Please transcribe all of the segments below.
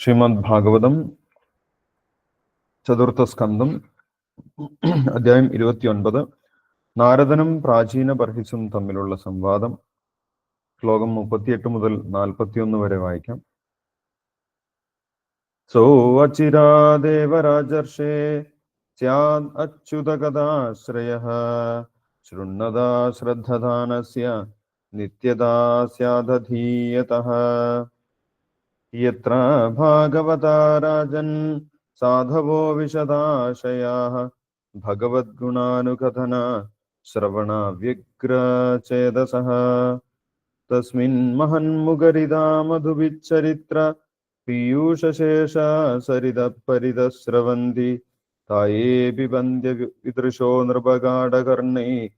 ശ്രീമദ് ഭാഗവതം ചതുർത്ഥ സ്കന്ധം അധ്യായം ഇരുപത്തിയൊൻപത്. നാരദനും പ്രാചീന ബർഹിസും തമ്മിലുള്ള സംവാദം. ശ്ലോകം മുപ്പത്തിയെട്ട് മുതൽ നാൽപ്പത്തിയൊന്ന് വരെ വായിക്കാം. സോ അചിരാദേവരാജർഷേ സ്യാദ് അച്യുതകഥാശ്രയ ശൃണ്ണതാ ശ്രദ്ധദാനസ്യ നിത്യതാ സ്യാദധീയതഃ. യത്ര ഭാഗവതാരാജൻ സാധവോ വിശദാശയാ ഭഗവദ്ഗുണാനുകഥന ശ്രവണവ്യഗ്രചേതസ തസ്മിൻ മഹന്മുഖരിതാ മധുവിച്ചരിത്ര പീയൂഷശേഷ സരിത പരിതസ്രവന്തി തായേപി വന്ദ്യ വിദൃശോ നൃപഗാഢകർണൈ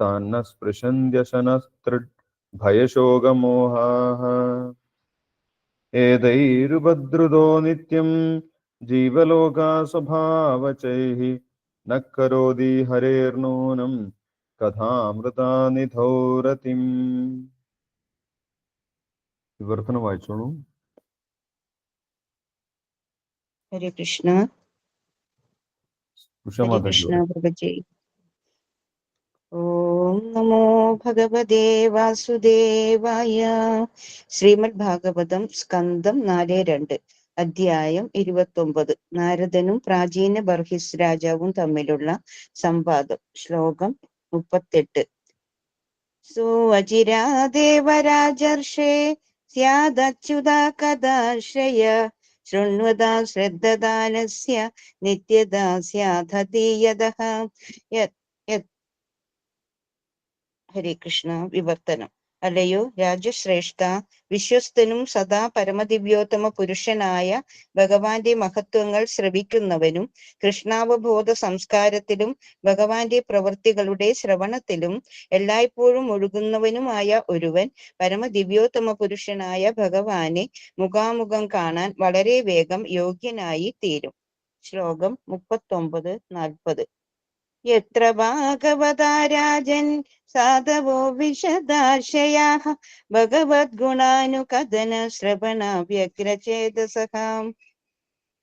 താന്ന സ്പൃശന്ത്യശനസ്തൃഡ് ഭയശോകമോഹാः ഏതൈരുപദ്രുതോ നിത്യം ജീവലോകാ സ്വഭാവചൈः न करोति हरेर्नूनं കഥാമൃതാനിധൗരതിം വിവർത്തനം വായിച്ചോളൂ ഹരേ കൃഷ്ണ ഹരേ ഉഷമാതാജി കൃഷ്ണ പ്രഭജി ഓം നമോ ഭഗവദേ വാസുദേവായ ശ്രീമദ് ഭാഗവതം സ്കന്ധം നാല് രണ്ട് അധ്യായം ഇരുപത്തൊമ്പത് നാരദനും പ്രാചീന ബർഹിസ് രാജാവും തമ്മിലുള്ള സംവാദം ശ്ലോകം മുപ്പത്തെട്ട്. സുവചിരാദേവരാജർഷേ സ്യാദച്യുത കഥാശ്രയ ശൃണ്വതാ ശ്രദ്ധദാനസ്യ നിത്യതാ സ്യാധീയതഃ ഹരേ കൃഷ്ണ വിവർത്തനം. അല്ലയോ? രാജശ്രേഷ്ഠ വിശ്വസ്തനും സദാ പരമദിവ്യോത്തമ പുരുഷനായ ഭഗവാന്റെ മഹത്വങ്ങൾ ശ്രവിക്കുന്നവനും കൃഷ്ണാവബോധ സംസ്കാരത്തിലും ഭഗവാന്റെ പ്രവൃത്തികളുടെ ശ്രവണത്തിലും എല്ലായ്പ്പോഴും ഒഴുകുന്നവനുമായ ഒരുവൻ പരമദിവ്യോത്തമ പുരുഷനായ ഭഗവാനെ മുഖാമുഖം കാണാൻ വളരെ വേഗം യോഗ്യനായി തീരും ശ്ലോകം മുപ്പത്തൊമ്പത് നാൽപ്പത്. യത്ര ഭാഗവതാരാജൻ സാധവോ വിശദാശയാ ഭഗവദ്ഗുണാനുകഥന ശ്രവണ വ്യഗ്രചേതസഹാം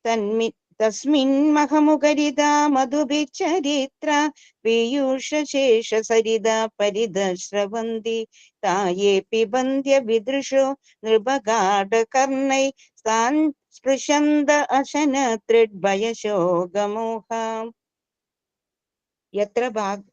തന്മി തസ്മിൻ മഹമുഖരിതാ മധുഭിച്ചരിത്ര പീയൂഷശേഷ സരിത പരിതശ്രവന്തി. തായേ പിബന്ധ്യ വിദൃശോ നൃപഗാഠകർണൈ താൻ സ്പൃശന്ത അശന തൃഡ്ഭയശോകമോഹാം എത്ര ഭാഗ്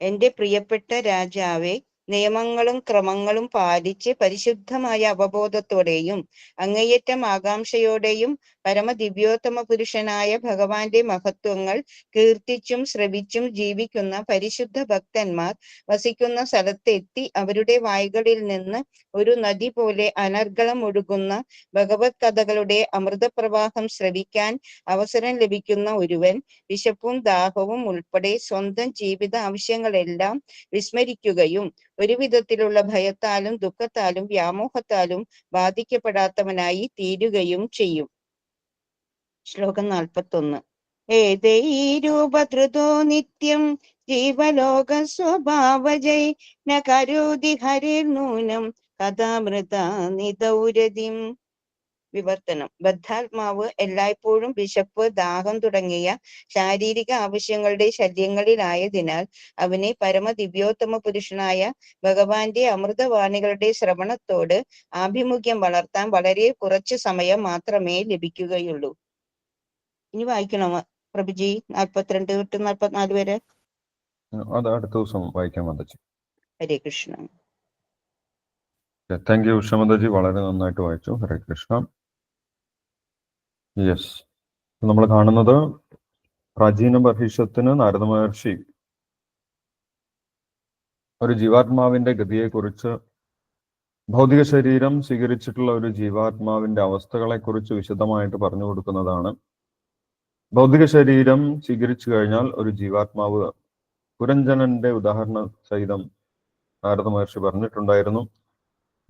എന്റെ പ്രിയപ്പെട്ട രാജാവെ നിയമങ്ങളും ക്രമങ്ങളും പാലിച്ച് പരിശുദ്ധമായ അവബോധത്തോടെയും അങ്ങേയറ്റം ആകാംക്ഷയോടെയും പരമദിവ്യോത്തമ പുരുഷനായ ഭഗവാന്റെ മഹത്വങ്ങൾ കീർത്തിച്ചും ശ്രവിച്ചും ജീവിക്കുന്ന പരിശുദ്ധ ഭക്തന്മാർ വസിക്കുന്ന സ്ഥലത്തെത്തി അവരുടെ വായ്കളിൽ നിന്ന് ഒരു നദി പോലെ അനർഗളം ഒഴുകുന്ന ഭഗവത് കഥകളുടെ അമൃതപ്രവാഹം ശ്രവിക്കാൻ അവസരം ലഭിക്കുന്ന ഒരുവൻ വിശപ്പും ദാഹവും ഉൾപ്പെടെ സ്വന്തം ജീവിത ആവശ്യങ്ങളെല്ലാം വിസ്മരിക്കുകയും ഒരു വിധത്തിലുള്ള ഭയത്താലും ദുഃഖത്താലും വ്യാമോഹത്താലും ബാധിക്കപ്പെടാത്തവനായി തീരുകയും ചെയ്യും. ശ്ലോകം നാൽപ്പത്തൊന്ന് ഏതൈരൂപധൃതോ നിത്യം ജീവലോക സ്വഭാവജൈ ന കരോതി ഹരിർനൂനം കഥാമൃത നിതൗരതി വിവർത്തനം. ബദ്ധാത്മാവ് എല്ലായ്പ്പോഴും വിശപ്പ് ദാഹം തുടങ്ങിയ ശാരീരിക ആവശ്യങ്ങളുടെ ശല്യങ്ങളിലായതിനാൽ അവനെ പരമദിവ്യോത്തമ പുരുഷനായ ഭഗവാന്റെ അമൃതവാണികളുടെ ശ്രവണത്തോട് ആഭിമുഖ്യം വളർത്താൻ വളരെ കുറച്ചു സമയം മാത്രമേ ലഭിക്കുകയുള്ളൂ. ഇനി വായിക്കണോ? പ്രഭുജി നാൽപ്പത്തിരണ്ട് തൊട്ട് നാൽപ്പത്തിനാല് വരെ? അത് അടുത്ത ദിവസം വായിക്കാൻ മാതാജി ഹരേ കൃഷ്ണ. താങ്ക് യു ഉഷമതജി വളരെ നന്നായിട്ട് വായിച്ചു. ഹരേ കൃഷ്ണ. യെസ് നമ്മൾ കാണുന്നത് പ്രാചീന ബർഹിഷത്തിന് നാരദ മഹർഷി ഒരു ജീവാത്മാവിന്റെ ഗതിയെക്കുറിച്ച് ഭൗതിക ശരീരം സ്വീകരിച്ചിട്ടുള്ള ഒരു ജീവാത്മാവിന്റെ അവസ്ഥകളെക്കുറിച്ച് വിശദമായിട്ട് പറഞ്ഞു കൊടുക്കുന്നതാണ് ഭൗതിക ശരീരം സ്വീകരിച്ചു കഴിഞ്ഞാൽ ഒരു ജീവാത്മാവ് പുരഞ്ജനന്റെ ഉദാഹരണ സഹിതം നാരദ മഹർഷി പറഞ്ഞിട്ടുണ്ടായിരുന്നു.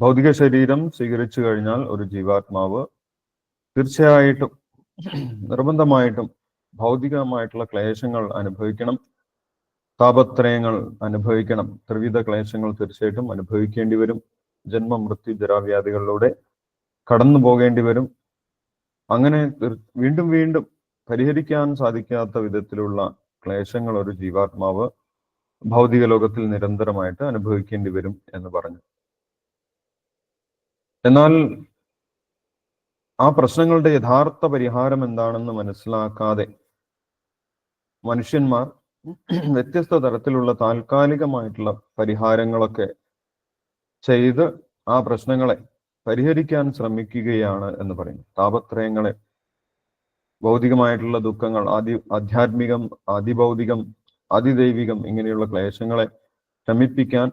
ഭൗതിക ശരീരം സ്വീകരിച്ചു കഴിഞ്ഞാൽ ഒരു ജീവാത്മാവ് തീർച്ചയായിട്ടും നിർബന്ധമായിട്ടും ഭൗതികമായിട്ടുള്ള ക്ലേശങ്ങൾ അനുഭവിക്കണം. താപത്രയങ്ങൾ അനുഭവിക്കണം. ത്രിവിധ ക്ലേശങ്ങൾ തീർച്ചയായിട്ടും അനുഭവിക്കേണ്ടി വരും. ജന്മ മൃത്യു ജരാവ്യാധികളിലൂടെ കടന്നു പോകേണ്ടി വരും. അങ്ങനെ വീണ്ടും വീണ്ടും പരിഹരിക്കാൻ സാധിക്കാത്ത വിധത്തിലുള്ള ക്ലേശങ്ങൾ ഒരു ജീവാത്മാവ് ഭൗതിക ലോകത്തിൽ നിരന്തരമായിട്ട് അനുഭവിക്കേണ്ടി വരും എന്ന് പറഞ്ഞു. എന്നാൽ ആ പ്രശ്നങ്ങളുടെ യഥാർത്ഥ പരിഹാരം എന്താണെന്ന് മനസ്സിലാക്കാതെ മനുഷ്യന്മാർ വ്യത്യസ്ത തരത്തിലുള്ള താൽക്കാലികമായിട്ടുള്ള പരിഹാരങ്ങളൊക്കെ ചെയ്ത് ആ പ്രശ്നങ്ങളെ പരിഹരിക്കാൻ ശ്രമിക്കുകയാണ് എന്ന് പറയുന്നു. താപത്രയങ്ങളെ ഭൗതികമായിട്ടുള്ള ദുഃഖങ്ങൾ ആദി ആധ്യാത്മികം അതിഭൗതികം അതിദൈവികം ഇങ്ങനെയുള്ള ക്ലേശങ്ങളെ ശമിപ്പിക്കാൻ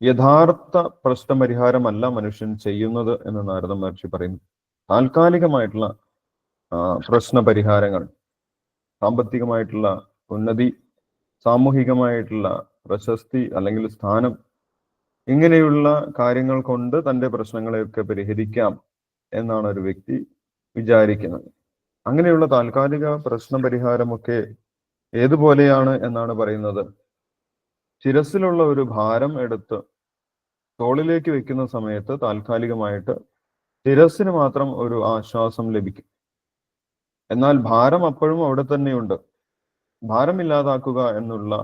യഥാർത്ഥ പ്രശ്നപരിഹാരമല്ല മനുഷ്യൻ ചെയ്യുന്നത് എന്ന് നാരദ മഹർഷി പറയുന്നു. താൽക്കാലികമായിട്ടുള്ള പ്രശ്ന പരിഹാരങ്ങൾ സാമ്പത്തികമായിട്ടുള്ള ഉന്നതി സാമൂഹികമായിട്ടുള്ള പ്രശസ്തി അല്ലെങ്കിൽ സ്ഥാനം ഇങ്ങനെയുള്ള കാര്യങ്ങൾ കൊണ്ട് തന്റെ പ്രശ്നങ്ങളെയൊക്കെ പരിഹരിക്കാം എന്നാണ് ഒരു വ്യക്തി വിചാരിക്കുന്നത്. അങ്ങനെയുള്ള താൽക്കാലിക പ്രശ്ന പരിഹാരമൊക്കെ ഏതുപോലെയാണ് എന്നാണ് പറയുന്നത്. ശിരസിലുള്ള ഒരു ഭാരം എടുത്ത് തോളിലേക്ക് വെക്കുന്ന സമയത്ത് താൽക്കാലികമായിട്ട് ശിരസിന് മാത്രം ഒരു ആശ്വാസം ലഭിക്കും. എന്നാൽ ഭാരം അപ്പോഴും അവിടെ തന്നെയുണ്ട്. ഭാരമില്ലാതാക്കുക എന്നുള്ള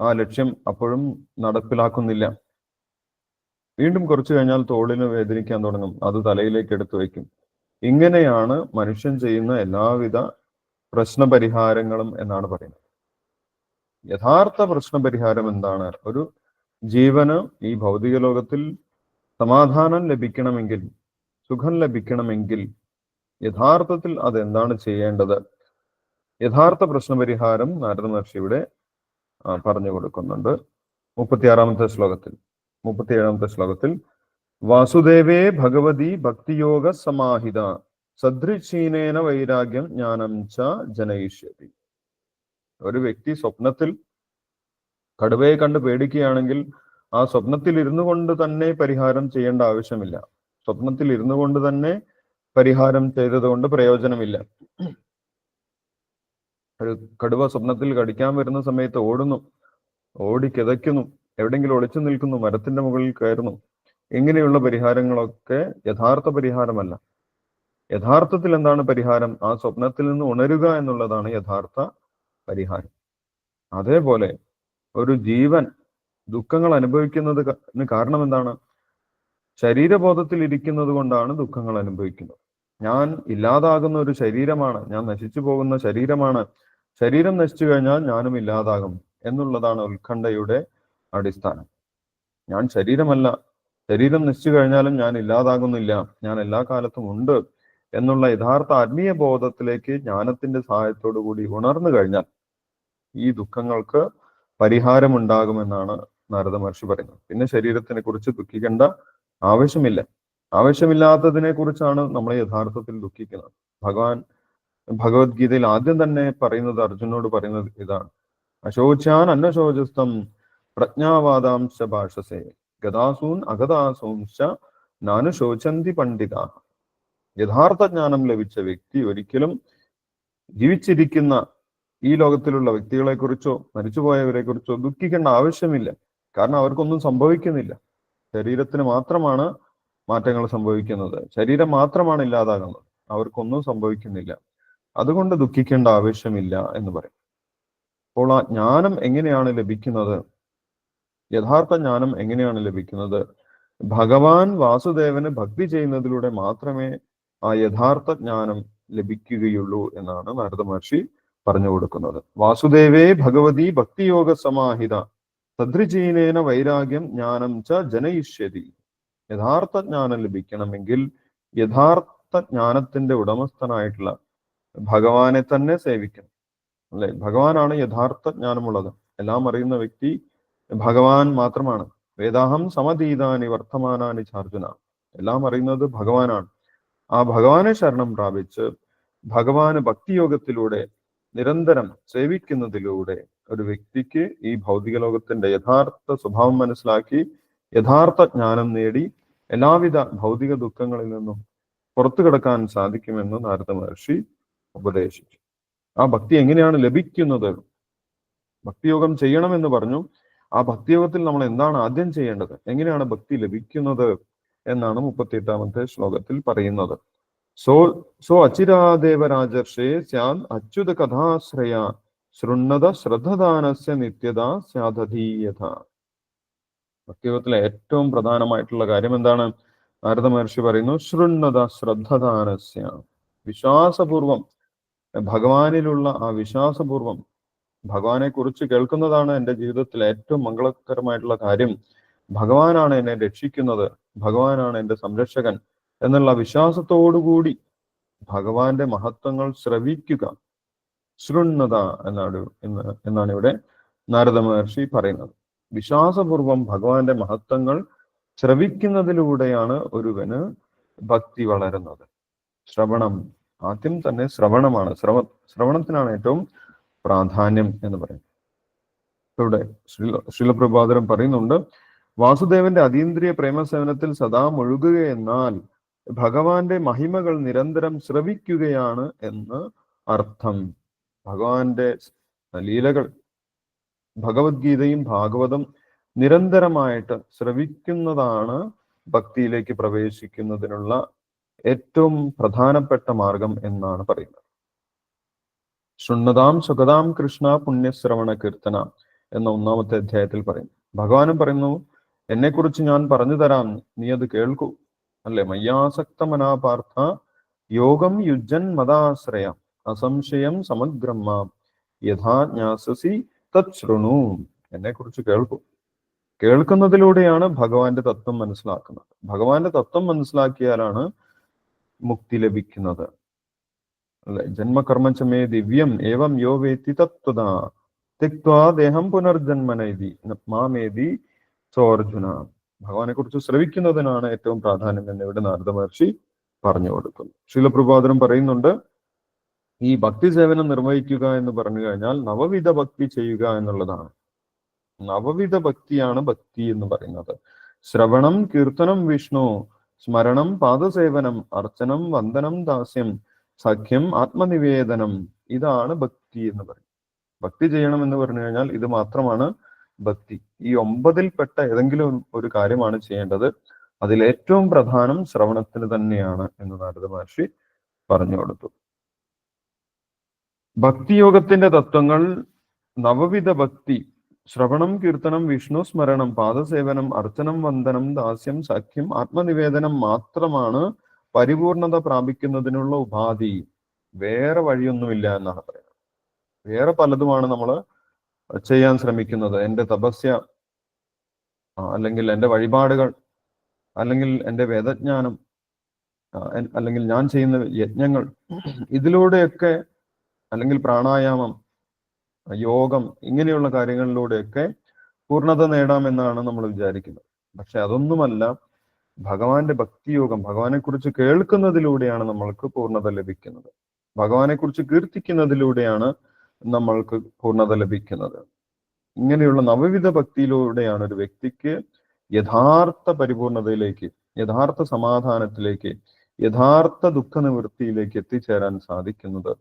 ആ ലക്ഷ്യം അപ്പോഴും നടപ്പിലാക്കുന്നില്ല. വീണ്ടും കുറച്ചു കഴിഞ്ഞാൽ തോളിന് വേദനിക്കാൻ തുടങ്ങും. അത് തലയിലേക്ക് എടുത്തു വയ്ക്കും. ഇങ്ങനെയാണ് മനുഷ്യൻ ചെയ്യുന്ന എല്ലാവിധ പ്രശ്നപരിഹാരങ്ങളും എന്നാണ് പറയുന്നത്. യഥാർത്ഥ പ്രശ്നപരിഹാരം എന്താണ്? ഒരു ജീവന് ഈ ഭൗതിക ലോകത്തിൽ സമാധാനം ലഭിക്കണമെങ്കിൽ സുഖം ലഭിക്കണമെങ്കിൽ യഥാർത്ഥത്തിൽ അതെന്താണ് ചെയ്യേണ്ടത്? യഥാർത്ഥ പ്രശ്നപരിഹാരം നാരദ മഹർഷി ഇവിടെ പറഞ്ഞു കൊടുക്കുന്നുണ്ട്. മുപ്പത്തിയാറാമത്തെ ശ്ലോകത്തിൽ മുപ്പത്തിയേഴാമത്തെ ശ്ലോകത്തിൽ വാസുദേവേ ഭഗവതി ഭക്തിയോഗ സമാഹിത. സദൃശീനേന വൈരാഗ്യം ജ്ഞാനം ച ജനയിഷ്യതി. ഒരു വ്യക്തി സ്വപ്നത്തിൽ കടുവയെ കണ്ട് പേടിക്കുകയാണെങ്കിൽ ആ സ്വപ്നത്തിൽ ഇരുന്നു കൊണ്ട് തന്നെ പരിഹാരം ചെയ്യേണ്ട ആവശ്യമില്ല. സ്വപ്നത്തിൽ ഇരുന്നു കൊണ്ട് തന്നെ പരിഹാരം ചെയ്തതുകൊണ്ട് പ്രയോജനമില്ല. ഒരു കടുവ സ്വപ്നത്തിൽ കടിക്കാൻ വരുന്ന സമയത്ത് ഓടുന്നു. ഓടി എവിടെയെങ്കിലും ഒളിച്ചു നിൽക്കുന്നു. മരത്തിന്റെ മുകളിൽ കയറുന്നു. ഇങ്ങനെയുള്ള പരിഹാരങ്ങളൊക്കെ യഥാർത്ഥ പരിഹാരമല്ല. യഥാർത്ഥത്തിൽ എന്താണ് പരിഹാരം? ആ സ്വപ്നത്തിൽ നിന്ന് ഉണരുക എന്നുള്ളതാണ് യഥാർത്ഥ പരിഹാരം. അതേപോലെ ഒരു ജീവൻ ദുഃഖങ്ങൾ അനുഭവിക്കുന്നത് കാരണം എന്താണ്? ശരീരബോധത്തിൽ ഇരിക്കുന്നത് കൊണ്ടാണ് ദുഃഖങ്ങൾ അനുഭവിക്കുന്നത്. ഞാൻ ഇല്ലാതാകുന്ന ഒരു ശരീരമാണ്. ഞാൻ നശിച്ചു പോകുന്ന ശരീരമാണ്. ശരീരം നശിച്ചു കഴിഞ്ഞാൽ ഞാനും ഇല്ലാതാകും എന്നുള്ളതാണ് ഉത്കണ്ഠയുടെ അടിസ്ഥാനം. ഞാൻ ശരീരമല്ല. ശരീരം നശിച്ചു കഴിഞ്ഞാലും ഞാൻ ഇല്ലാതാകുന്നില്ല. ഞാൻ എല്ലാ കാലത്തും ഉണ്ട് എന്നുള്ള യഥാർത്ഥ ആത്മീയ ബോധത്തിലേക്ക് ജ്ഞാനത്തിന്റെ സഹായത്തോടു കൂടി ഉണർന്നു കഴിഞ്ഞാൽ ഈ ദുഃഖങ്ങൾക്ക് പരിഹാരമുണ്ടാകുമെന്നാണ് നാരദ മഹർഷി പറയുന്നത്. പിന്നെ ശരീരത്തിനെ കുറിച്ച് ദുഃഖിക്കേണ്ട ആവശ്യമില്ല. ആവശ്യമില്ലാത്തതിനെ കുറിച്ചാണ് നമ്മൾ യഥാർത്ഥത്തിൽ ദുഃഖിക്കുന്നത്. ഭഗവാൻ ഭഗവത്ഗീതയിൽ ആദ്യം തന്നെ പറയുന്നത് അർജുനോട് പറയുന്നത് ഇതാണ്. അശോചാൻ അന്നശോചസ്തം പ്രജ്ഞാവാദാംശ ഭാഷസേ. ഗതാസൂൻ അഗതാസൂംശ നാനുശോചന്തി പണ്ഡിത. യഥാർത്ഥ ജ്ഞാനം ലഭിച്ച വ്യക്തി ഒരിക്കലും ജീവിച്ചിരിക്കുന്ന ഈ ലോകത്തിലുള്ള വ്യക്തികളെ കുറിച്ചോ മരിച്ചുപോയവരെ കുറിച്ചോ ദുഃഖിക്കേണ്ട ആവശ്യമില്ല. കാരണം അവർക്കൊന്നും സംഭവിക്കുന്നില്ല. ശരീരത്തിന് മാത്രമാണ് മാറ്റങ്ങൾ സംഭവിക്കുന്നത്. ശരീരം മാത്രമാണ് ഇല്ലാതാകുന്നത്. അവർക്കൊന്നും സംഭവിക്കുന്നില്ല. അതുകൊണ്ട് ദുഃഖിക്കേണ്ട ആവശ്യമില്ല എന്ന് പറയും. അപ്പോൾ ആ ജ്ഞാനം എങ്ങനെയാണ് ലഭിക്കുന്നത്? യഥാർത്ഥ ജ്ഞാനം എങ്ങനെയാണ് ലഭിക്കുന്നത്? ഭഗവാൻ വാസുദേവന് ഭക്തി ചെയ്യുന്നതിലൂടെ മാത്രമേ ആ യഥാർത്ഥ ജ്ഞാനം ലഭിക്കുകയുള്ളൂ എന്നാണ് നാരദ മഹർഷി പറഞ്ഞു കൊടുക്കുന്നത്. വാസുദേവേ ഭഗവതി ഭക്തിയോഗ സമാഹിത തദ്രിചീനേന വൈരാഗ്യം ജ്ഞാനം ച ജനയിഷ്യതി. യഥാർത്ഥ ജ്ഞാനം ലഭിക്കണമെങ്കിൽ യഥാർത്ഥ ജ്ഞാനത്തിന്റെ ഉടമസ്ഥനായിട്ടുള്ള ഭഗവാനെ തന്നെ സേവിക്കണം. അല്ലെ? ഭഗവാനാണ് യഥാർത്ഥ ജ്ഞാനമുള്ളത്. എല്ലാം അറിയുന്ന വ്യക്തി ഭഗവാൻ മാത്രമാണ്. വേദാഹം സമതീതാനി വർത്തമാനാനി ചാർജുന. എല്ലാം അറിയുന്നത് ഭഗവാനാണ്. ആ ഭഗവാനെ ശരണം പ്രാപിച്ച് ഭഗവാന് ഭക്തിയോഗത്തിലൂടെ നിരന്തരം സേവിക്കുന്നതിലൂടെ ഒരു വ്യക്തിക്ക് ഈ ഭൗതിക ലോകത്തിന്റെ യഥാർത്ഥ സ്വഭാവം മനസ്സിലാക്കി യഥാർത്ഥ ജ്ഞാനം നേടി എല്ലാവിധ ഭൗതിക ദുഃഖങ്ങളിൽ നിന്നും പുറത്തു കിടക്കാൻ സാധിക്കുമെന്ന് നാരദ മഹർഷി ഉപദേശിച്ചു. ആ ഭക്തി എങ്ങനെയാണ് ലഭിക്കുന്നത്? ഭക്തിയോഗം ചെയ്യണമെന്ന് പറഞ്ഞു. ആ ഭക്തിയോഗത്തിൽ നമ്മൾ എന്താണ് ആദ്യം ചെയ്യേണ്ടത്? എങ്ങനെയാണ് ഭക്തി ലഭിക്കുന്നത് എന്നാണ് മുപ്പത്തി എട്ടാമത്തെ ശ്ലോകത്തിൽ പറയുന്നത്. സോ സോ അചിരാദേവരാജർഷേ സ്യാൻ അച്യുത കഥാശ്രയ ശൃണ്ണത ശ്രദ്ധദാനസ്യ നിത്യത സ്യാധീയത ഭക്തിയോഗത്തിലെ ഏറ്റവും പ്രധാനമായിട്ടുള്ള കാര്യം എന്താണ്? നാരദ മഹർഷി പറയുന്നു ശൃണ്ണത ശ്രദ്ധദാനസ്യ. വിശ്വാസപൂർവം ഭഗവാനിലുള്ള ആ വിശ്വാസപൂർവം ഭഗവാനെ കുറിച്ച് കേൾക്കുന്നതാണ് എന്റെ ജീവിതത്തിൽ ഏറ്റവും മംഗളകരമായിട്ടുള്ള കാര്യം. ഭഗവാനാണ് എന്നെ രക്ഷിക്കുന്നത്. ഭഗവാനാണ് എന്റെ സംരക്ഷകൻ എന്നുള്ള വിശ്വാസത്തോടുകൂടി ഭഗവാന്റെ മഹത്വങ്ങൾ ശ്രവിക്കുക. ശൃണ്ണത എന്നാണ് എന്ന് എന്നാണ് ഇവിടെ നാരദ മഹർഷി പറയുന്നത്. വിശ്വാസപൂർവം ഭഗവാന്റെ മഹത്വങ്ങൾ ശ്രവിക്കുന്നതിലൂടെയാണ് ഒരുവന് ഭക്തി വളരുന്നത്. ശ്രവണം ആദ്യം തന്നെ ശ്രവണമാണ്. ശ്രവ ശ്രവണത്തിനാണ് ഏറ്റവും പ്രാധാന്യം എന്ന് പറയും. ഇവിടെ ശ്രീല ശ്രീലപ്രഭാതരം പറയുന്നുണ്ട് വാസുദേവന്റെ അതീന്ദ്രിയ പ്രേമസേവനത്തിൽ സദാ മുഴുകുകയെന്നാൽ ഭഗവാന്റെ മഹിമകൾ നിരന്തരം ശ്രവിക്കുകയാണ് എന്ന് അർത്ഥം. ഭഗവാന്റെ ലീലകൾ ഭഗവത്ഗീതയും ഭാഗവതം നിരന്തരമായിട്ട് ശ്രവിക്കുന്നതാണ് ഭക്തിയിലേക്ക് പ്രവേശിക്കുന്നതിനുള്ള ഏറ്റവും പ്രധാനപ്പെട്ട മാർഗം എന്നാണ് പറയുന്നത്. ശുണ്ണതാം സുഖതാം കൃഷ്ണ പുണ്യശ്രവണ കീർത്തന എന്ന ഒന്നാമത്തെ അധ്യായത്തിൽ പറയുന്നു ഭഗവാനും പറയുന്നു എന്നെക്കുറിച്ച് ഞാൻ പറഞ്ഞു തരാം നീ അത് കേൾക്കൂ. അല്ലെ? മയ്യാസക്ത മനാപാർത്ഥ യോഗം യുജൻ മതാശ്രയ അസംശയം സമഗ്രം മാം യഥാ ജ്ഞാസസി തത് ശൃണു. എന്നെക്കുറിച്ച് കേൾക്കൂ. കേൾക്കുന്നതിലൂടെയാണ് ഭഗവാന്റെ തത്വം മനസ്സിലാക്കുന്നത്. ഭഗവാന്റെ തത്വം മനസ്സിലാക്കിയാലാണ് മുക്തി ലഭിക്കുന്നത്. അല്ലെ ജന്മകർമ്മചമേ ദിവ്യം ഏവം യോ വേത്തി തത്വത തിക്വാ ദേഹം പുനർജന്മനൈതി മാമേതി സോർജുന ഭഗവാനെ കുറിച്ച് ശ്രവിക്കുന്നതിനാണ് ഏറ്റവും പ്രാധാന്യം എന്ന് ഇവിടെ നാരദ മഹർഷി പറഞ്ഞു കൊടുക്കുന്നു ശീലപ്രഭാതനം പറയുന്നുണ്ട് ഈ ഭക്തി സേവനം നിർവഹിക്കുക എന്ന് പറഞ്ഞു കഴിഞ്ഞാൽ നവവിധ ഭക്തി ചെയ്യുക എന്നുള്ളതാണ്. നവവിധ ഭക്തിയാണ് ഭക്തി എന്ന് പറയുന്നത്. ശ്രവണം കീർത്തനം വിഷ്ണു സ്മരണം പാദസേവനം അർച്ചനം വന്ദനം ദാസ്യം സഖ്യം ആത്മനിവേദനം ഇതാണ് ഭക്തി എന്ന് പറയും. ഭക്തി ചെയ്യണം എന്ന് പറഞ്ഞു കഴിഞ്ഞാൽ ഇത് മാത്രമാണ് ഭക്തി. ഈ ഒമ്പതിൽപ്പെട്ട ഏതെങ്കിലും ഒരു കാര്യമാണ് ചെയ്യേണ്ടത്. അതിൽ ഏറ്റവും പ്രധാനം ശ്രവണത്തിന് തന്നെയാണ് എന്ന് നാരദ മഹർഷി പറഞ്ഞു കൊടുത്തു. ഭക്തിയോഗത്തിന്റെ തത്വങ്ങൾ നവവിധ ഭക്തി. ശ്രവണം കീർത്തനം വിഷ്ണു സ്മരണം പാദസേവനം അർച്ചനം വന്ദനം ദാസ്യം സഖ്യം ആത്മനിവേദനം മാത്രമാണ് പരിപൂർണത പ്രാപിക്കുന്നതിനുള്ള ഉപാധി വേറെ വഴിയൊന്നുമില്ല എന്നാണ് പറയുന്നത്. വേറെ പലതുമാണ് നമ്മൾ ചെയ്യാൻ ശ്രമിക്കുന്നത്. എന്റെ തപസ്യ അല്ലെങ്കിൽ എന്റെ വഴിപാടുകൾ അല്ലെങ്കിൽ എന്റെ വേദജ്ഞാനം അല്ലെങ്കിൽ ഞാൻ ചെയ്യുന്ന യജ്ഞങ്ങൾ ഇതിലൂടെയൊക്കെ അല്ലെങ്കിൽ പ്രാണായാമം യോഗം ഇങ്ങനെയുള്ള കാര്യങ്ങളിലൂടെയൊക്കെ പൂർണത നേടാമെന്നാണ് നമ്മൾ വിചാരിക്കുന്നത്. പക്ഷെ അതൊന്നുമല്ല ഭഗവാന്റെ ഭക്തിയോഗം ഭഗവാനെ കുറിച്ച് കേൾക്കുന്നതിലൂടെയാണ് നമ്മൾക്ക് പൂർണത ലഭിക്കുന്നത്. ഭഗവാനെ കുറിച്ച് കീർത്തിക്കുന്നതിലൂടെയാണ് നമ്മൾക്ക് പൂർണത ലഭിക്കുന്നത്. ഇങ്ങനെയുള്ള നവവിധ ഭക്തിയിലൂടെയാണ് ഒരു വ്യക്തിക്ക് യഥാർത്ഥ പരിപൂർണതയിലേക്ക് യഥാർത്ഥ സമാധാനത്തിലേക്ക് യഥാർത്ഥ ദുഃഖ നിവൃത്തിയിലേക്ക് എത്തിച്ചേരാൻ സാധിക്കുന്നത്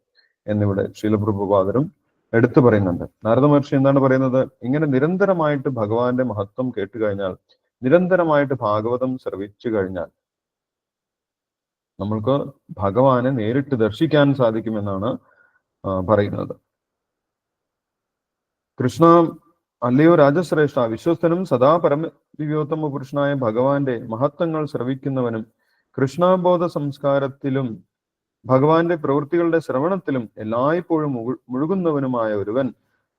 എന്നിവിടെ ശീലപ്രഭുപാദരും എടുത്തു പറയുന്നുണ്ട്. നാരദ മഹർഷി എന്താണ് പറയുന്നത്? ഇങ്ങനെ നിരന്തരമായിട്ട് ഭഗവാന്റെ മഹത്വം കേട്ട് കഴിഞ്ഞാൽ നിരന്തരമായിട്ട് ഭാഗവതം ശ്രവിച്ചു കഴിഞ്ഞാൽ നമ്മൾക്ക് ഭഗവാനെ നേരിട്ട് ദർശിക്കാൻ സാധിക്കുമെന്നാണ് പറയുന്നത്. കൃഷ്ണ അല്ലയോ രാജശ്രേഷ്ഠ വിശ്വസ്തനും സദാ പരമ ദിവ്യോത്തമ പുരുഷനായ ഭഗവാന്റെ മഹത്വങ്ങൾ ശ്രവിക്കുന്നവനും കൃഷ്ണബോധ സംസ്കാരത്തിലും ഭഗവാന്റെ പ്രവൃത്തികളുടെ ശ്രവണത്തിലും എല്ലായ്പ്പോഴും മുഴു- മുഴുകുന്നവനുമായ ഒരുവൻ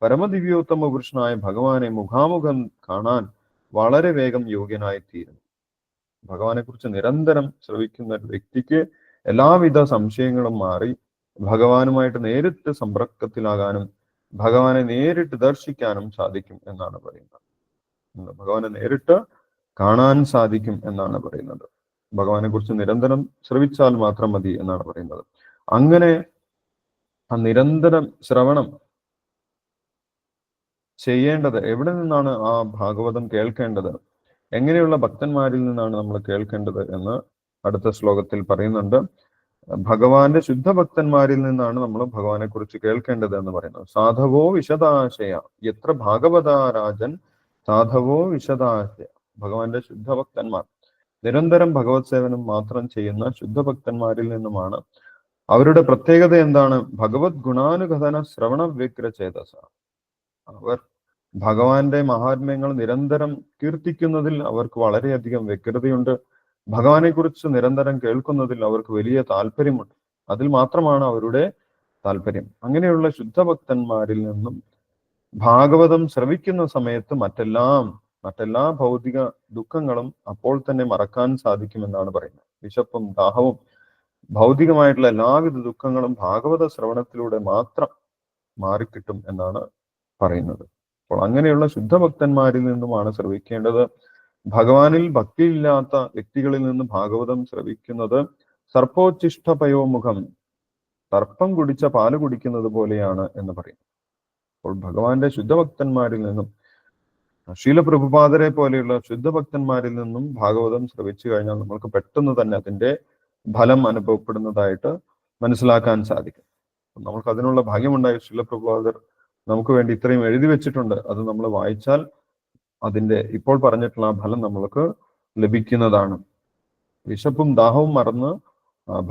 പരമദിവ്യോത്തമ പുരുഷനായ ഭഗവാനെ മുഖാമുഖം കാണാൻ വളരെ വേഗം യോഗ്യനായിത്തീരുന്നു. ഭഗവാനെ കുറിച്ച് നിരന്തരം ശ്രവിക്കുന്ന ഒരു വ്യക്തിക്ക് എല്ലാവിധ സംശയങ്ങളും മാറി ഭഗവാനുമായിട്ട് നേരിട്ട് സമ്പർക്കത്തിലാകാനും ഭഗവാനെ നേരിട്ട് ദർശിക്കാനും സാധിക്കും എന്നാണ് പറയുന്നത്. ഭഗവാനെ നേരിട്ട് കാണാൻ സാധിക്കും എന്നാണ് പറയുന്നത്. ഭഗവാനെ കുറിച്ച് നിരന്തരം ശ്രവിച്ചാൽ മാത്രം മതി എന്നാണ് പറയുന്നത്. അങ്ങനെ ആ നിരന്തരം ശ്രവണം ചെയ്യേണ്ടത്? എവിടെ നിന്നാണ് ആ ഭാഗവതം കേൾക്കേണ്ടത്? എങ്ങനെയുള്ള ഭക്തന്മാരിൽ നിന്നാണ് നമ്മൾ കേൾക്കേണ്ടത് എന്ന് അടുത്ത ശ്ലോകത്തിൽ പറയുന്നുണ്ട്. ഭഗവാന്റെ ശുദ്ധ ഭക്തന്മാരിൽ നിന്നാണ് നമ്മൾ ഭഗവാനെ കുറിച്ച് കേൾക്കേണ്ടത് എന്ന് പറയുന്നത്. സാധവോ വിശദാശയ. എത്ര ഭാഗവതാരാജൻ സാധവോ വിശദാശയ. ഭഗവാന്റെ ശുദ്ധഭക്തന്മാർ. നിരന്തരം ഭഗവത് സേവനം മാത്രം ചെയ്യുന്ന ശുദ്ധഭക്തന്മാരിൽ നിന്നുമാണ്. അവരുടെ പ്രത്യേകത എന്താണ്? ഭഗവത് ഗുണാനുഗതന ശ്രവണ വ്യഗ്രചേതസ അവർ ഭഗവാന്റെ മഹാത്മ്യങ്ങൾ നിരന്തരം കീർത്തിക്കുന്നതിൽ അവർക്ക് വളരെയധികം വ്യഗ്രതയുണ്ട്. ഭഗവാനെ കുറിച്ച് നിരന്തരം കേൾക്കുന്നതിൽ അവർക്ക് വലിയ താല്പര്യമുണ്ട്. അതിൽ മാത്രമാണ് അവരുടെ താല്പര്യം. അങ്ങനെയുള്ള ശുദ്ധഭക്തന്മാരിൽ നിന്നും ഭാഗവതം ശ്രവിക്കുന്ന സമയത്ത് മറ്റെല്ലാം മറ്റെല്ലാ ഭൗതിക ദുഃഖങ്ങളും അപ്പോൾ തന്നെ മറക്കാൻ സാധിക്കുമെന്നാണ് പറയുന്നത്. വിശപ്പും ദാഹവും ഭൗതികമായിട്ടുള്ള എല്ലാവിധ ദുഃഖങ്ങളും ഭാഗവത ശ്രവണത്തിലൂടെ മാത്രം മാറിക്കിട്ടും എന്നാണ് പറയുന്നത്. അപ്പോൾ അങ്ങനെയുള്ള ശുദ്ധഭക്തന്മാരിൽ നിന്നുമാണ് ശ്രവിക്കേണ്ടത്. ഭഗവാനിൽ ഭക്തിയില്ലാത്ത വ്യക്തികളിൽ നിന്ന് ഭാഗവതം ശ്രവിക്കുന്നത് സർപ്പോച്ചിഷ്ടപയോമുഖം സർപ്പം കുടിച്ച പാൽ കുടിക്കുന്നത് പോലെയാണ് എന്ന് പറയും അപ്പോൾ ഭഗവാന്റെ ശുദ്ധഭക്തന്മാരിൽ നിന്നും ശീലപ്രഭുപാദരെ പോലെയുള്ള ശുദ്ധഭക്തന്മാരിൽ നിന്നും ഭാഗവതം ശ്രവിച്ചു കഴിഞ്ഞാൽ നമ്മൾക്ക് പെട്ടെന്ന് തന്നെ അതിന്റെ ഫലം അനുഭവപ്പെടുന്നതായിട്ട് മനസ്സിലാക്കാൻ സാധിക്കും. നമ്മൾക്ക് അതിനുള്ള ഭാഗ്യമുണ്ടായ ശീലപ്രഭുപാദർ നമുക്ക് വേണ്ടി ഇത്രയും എഴുതി വെച്ചിട്ടുണ്ട്. അത് നമ്മൾ വായിച്ചാൽ അതിന്റെ ഇപ്പോൾ പറഞ്ഞിട്ടുള്ള ആ ഫലം നമ്മൾക്ക് ലഭിക്കുന്നതാണ്. വിശപ്പും ദാഹവും മറന്ന്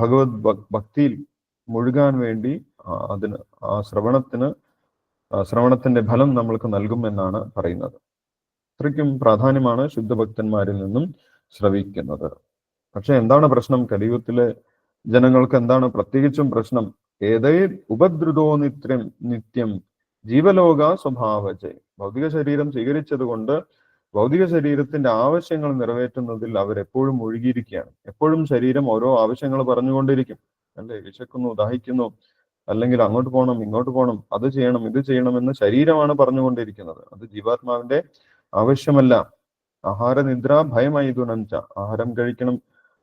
ഭഗവത് ഭക്തിയിൽ മുഴുകാൻ വേണ്ടി അതിന് ആ ശ്രവണത്തിന് ശ്രവണത്തിന്റെ ഫലം നമ്മൾക്ക് നൽകും എന്നാണ് പറയുന്നത്. അത്രയ്ക്കും പ്രാധാന്യമാണ് ശുദ്ധഭക്തന്മാരിൽ നിന്നും ശ്രവിക്കുന്നത്. പക്ഷെ എന്താണ് പ്രശ്നം? കലിയുഗത്തിലെ ജനങ്ങൾക്ക് എന്താണ് പ്രത്യേകിച്ചും പ്രശ്നം? ഏതേ ഉപദ്രുതോ നിത്യം നിത്യം ജീവലോക സ്വഭാവജയ് ഭൗതിക ശരീരം സ്വീകരിച്ചത് കൊണ്ട് ഭൗതിക ശരീരത്തിന്റെ ആവശ്യങ്ങൾ നിറവേറ്റുന്നതിൽ അവരെപ്പോഴും ഒഴുകിയിരിക്കുകയാണ് എപ്പോഴും ശരീരം ഓരോ ആവശ്യങ്ങൾ പറഞ്ഞുകൊണ്ടിരിക്കും. അല്ലെ? വിശക്കുന്നു ദാഹിക്കുന്നു അല്ലെങ്കിൽ അങ്ങോട്ട് പോകണം ഇങ്ങോട്ട് പോകണം അത് ചെയ്യണം ഇത് ചെയ്യണം എന്ന് ശരീരമാണ് പറഞ്ഞുകൊണ്ടിരിക്കുന്നത്. അത് ജീവാത്മാവിന്റെ ആവശ്യമല്ല. ആഹാര നിദ്ര ഭയമായി തുണഞ്ച ആഹാരം കഴിക്കണം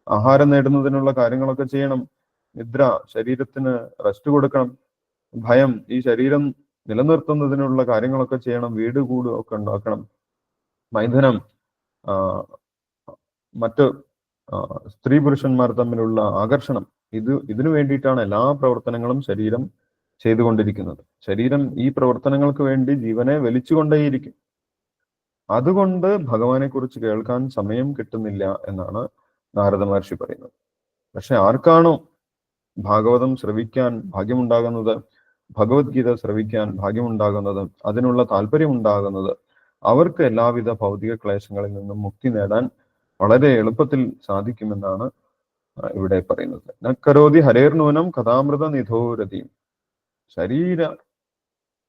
ആഹാരം നേടുന്നതിനുള്ള കാര്യങ്ങളൊക്കെ ചെയ്യണം. നിദ്ര ശരീരത്തിന് റെസ്റ്റ് കൊടുക്കണം. ഭയം ഈ ശരീരം നിലനിർത്തുന്നതിനുള്ള കാര്യങ്ങളൊക്കെ ചെയ്യണം വീട് കൂടും ഒക്കെ ഉണ്ടാക്കണം. മൈഥനം മറ്റ് സ്ത്രീ പുരുഷന്മാർ തമ്മിലുള്ള ആകർഷണം ഇത് ഇതിനു വേണ്ടിയിട്ടാണ് എല്ലാ പ്രവർത്തനങ്ങളും ശരീരം ചെയ്തുകൊണ്ടിരിക്കുന്നത്. ശരീരം ഈ പ്രവർത്തനങ്ങൾക്ക് വേണ്ടി ജീവനെ വലിച്ചുകൊണ്ടേയിരിക്കും. അതുകൊണ്ട് ഭഗവാനെ കുറിച്ച് കേൾക്കാൻ സമയം കിട്ടുന്നില്ല എന്നാണ് നാരദ മഹർഷി പറയുന്നത്. പക്ഷെ ആർക്കാണോ ഭാഗവതം ശ്രവിക്കാൻ ഭാഗ്യമുണ്ടാകുന്നത്? ഭഗവത്ഗീത ശ്രവിക്കാൻ ഭാഗ്യമുണ്ടാകുന്നത് അതിനുള്ള താല്പര്യമുണ്ടാകുന്നത് അവർക്ക് എല്ലാവിധ ഭൗതിക ക്ലേശങ്ങളിൽ നിന്നും മുക്തി നേടാൻ വളരെ എളുപ്പത്തിൽ സാധിക്കുമെന്നാണ് ഇവിടെ പറയുന്നത്. നക്കരോതി ഹരേർനൂനം കഥാമൃത നിധോരതിയും ശരീര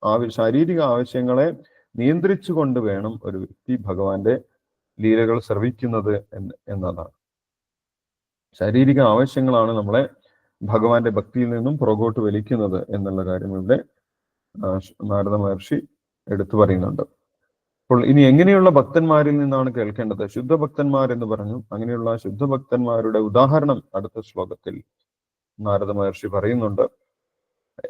ആവ ശാരീരിക ആവശ്യങ്ങളെ നിയന്ത്രിച്ചുകൊണ്ട് വേണം ഒരു വ്യക്തി ഭഗവാന്റെ ലീലകൾ ശ്രവിക്കുന്നത് എന്ന് എന്നതാണ്. ശാരീരിക ആവശ്യങ്ങളാണ് നമ്മളെ ഭഗവാന്റെ ഭക്തിയിൽ നിന്നും പുറകോട്ട് വലിക്കുന്നത് എന്നുള്ള കാര്യം ഇവിടെ നാരദ മഹർഷി എടുത്തു പറയുന്നുണ്ട്. അപ്പോൾ ഇനി എങ്ങനെയുള്ള ഭക്തന്മാരിൽ നിന്നാണ് കേൾക്കേണ്ടത്? ശുദ്ധഭക്തന്മാർ എന്ന് പറഞ്ഞു. അങ്ങനെയുള്ള ശുദ്ധഭക്തന്മാരുടെ ഉദാഹരണം അടുത്ത ശ്ലോകത്തിൽ നാരദ മഹർഷി പറയുന്നുണ്ട്.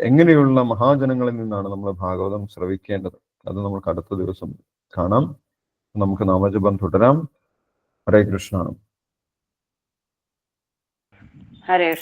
എങ്ങനെയുള്ള മഹാജനങ്ങളിൽ നിന്നാണ് നമ്മൾ ഭാഗവതം ശ്രവിക്കേണ്ടത്? അത് നമുക്ക് അടുത്ത ദിവസം കാണാം. നമുക്ക് നാമജപം തുടരാം. ഹരേ കൃഷ്ണ. ഹരേ